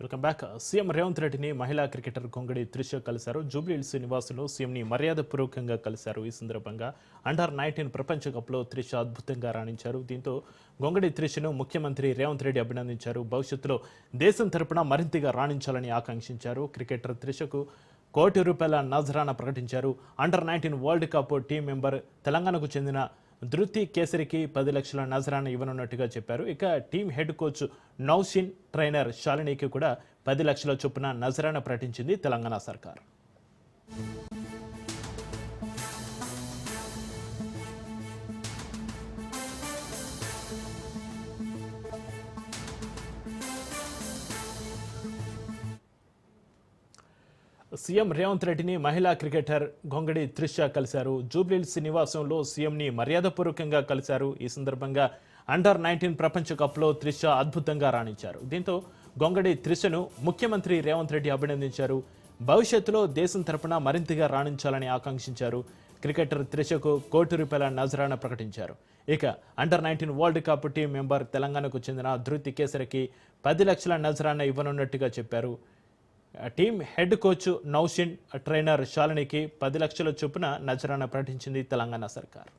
Welcome back CM Revanth రెడ్డిని మహిళా cricketer కొంగడి Trisha కలిశారు. జూబ్లీహిల్స్ నివాసులు సీఎంని మర్యాదపూర్వకంగా కలిశారు. ఈ సందర్భంగా అండర్ నైన్టీన్ ప్రపంచ కప్లో త్రిష అద్భుతంగా రాణించారు. దీంతో గొంగడి త్రిషను ముఖ్యమంత్రి రేవంత్ రెడ్డి అభినందించారు. భవిష్యత్తులో దేశం తరపున మరింతగా రాణించాలని ఆకాంక్షించారు. క్రికెటర్ త్రిషకు కోటి రూపాయల నజరాన ప్రకటించారు. Under nineteen world cup team member తెలంగాణకు చెందిన ధృతి కేసరికి పది లక్షల నజరానా ఇవ్వనున్నట్టుగా చెప్పారు. ఇక team head coach Naushin trainer శాలినికి కూడా పది లక్షల చొప్పున నజరాన ప్రకటించింది తెలంగాణ సర్కార్. సీఎం రేవంత్ రెడ్డిని మహిళా క్రికెటర్ గొంగడి త్రిష కలిశారు. జూబ్లీహిల్స్ నివాసంలో సీఎంని మర్యాదపూర్వకంగా కలిశారు. ఈ సందర్భంగా అండర్ నైన్టీన్ ప్రపంచ కప్లో త్రిష అద్భుతంగా రాణించారు. దీంతో గొంగడి త్రిషను ముఖ్యమంత్రి రేవంత్ రెడ్డి అభినందించారు. భవిష్యత్తులో దేశం తరపున మరింతగా రాణించాలని ఆకాంక్షించారు. క్రికెటర్ త్రిషకు కోటి రూపాయల నజరాన ప్రకటించారు. ఇక under nineteen world cup team member తెలంగాణకు చెందిన ధృతి కేసరికి పది లక్షల నజరాన ఇవ్వనున్నట్టుగా చెప్పారు. Team head coach Naushin trainer షాలినికి పది లక్షల చొప్పున నజరాన ప్రకటించింది తెలంగాణ సర్కార్.